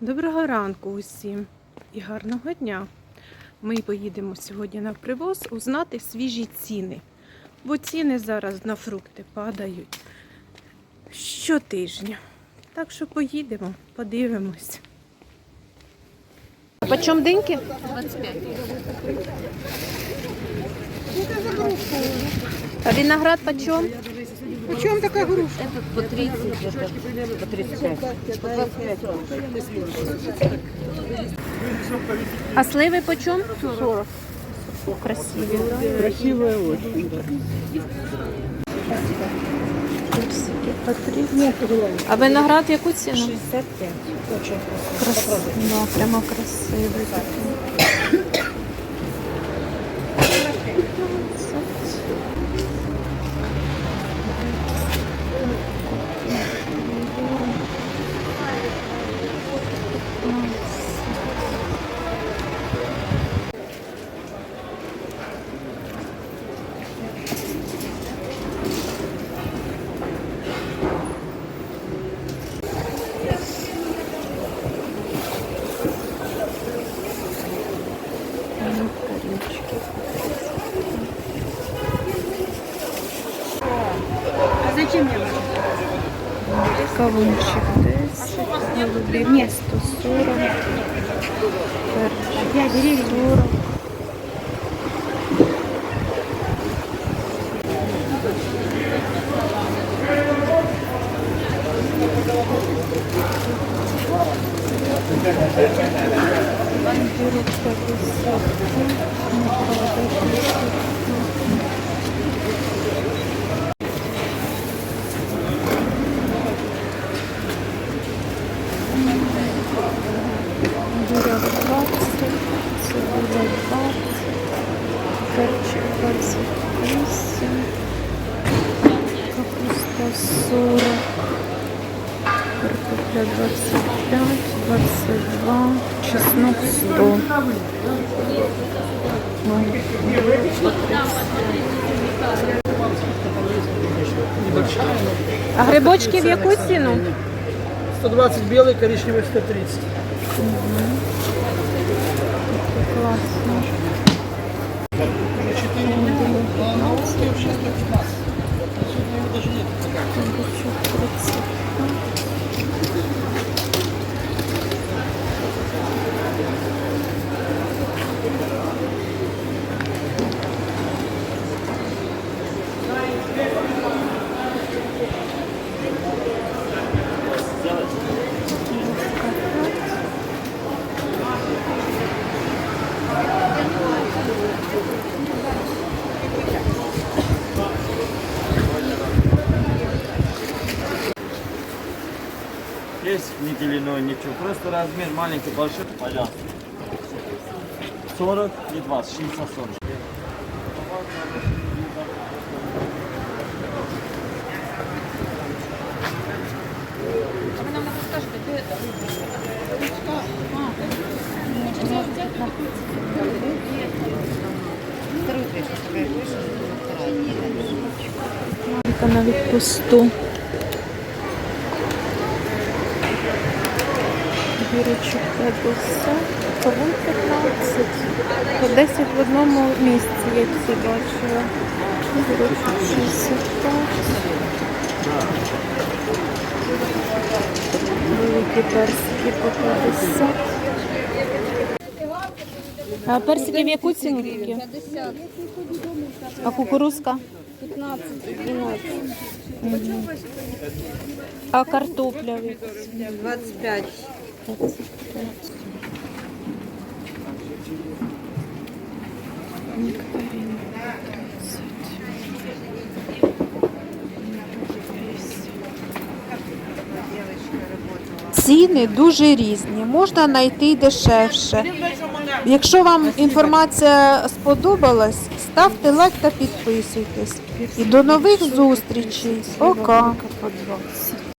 Доброго ранку усім і гарного дня. Ми поїдемо сьогодні на привоз узнати свіжі ціни. Бо ціни зараз на фрукти падають щотижня. Так що поїдемо, подивимось. По чому диньки? 25. А виноград по чому? Почем такая груша? По 30, это по 35. По 25. А сливи по чому? 40. Красиві. Красивая очень. Персики по 30. А виноград яку ціну? 65. Очень Красиво. Да, прямо красивий такий. Кавунчик 10, голубів Нет. 140, перчик Я деревья. 40. Бандерок 50, Буряк 20, цибуля 20, перчик 28, капуста 40, картопля 25, 22, чеснок 100. Ой, буряк по 30. А грибочки в яку ціну? 120 белый, коричневый 130. Класно. Есть никель иной, ничего. Просто размер маленький, большой, пожалуйста. 40 и 20, 60 40. Яка навіть по 100. Гірочок 50, кавун 15. По 10 в одному місці я ці бачила. Гірочок 65. Великі персики по 50. А персики в яку ціну такі? 50, А кукурузка? 15, 12, А картопля в яку? 25. Нектарин 30. Ціни дуже різні, можна знайти дешевше. Якщо вам інформація сподобалась, ставте лайк та підписуйтесь. І до нових зустрічей. Пока.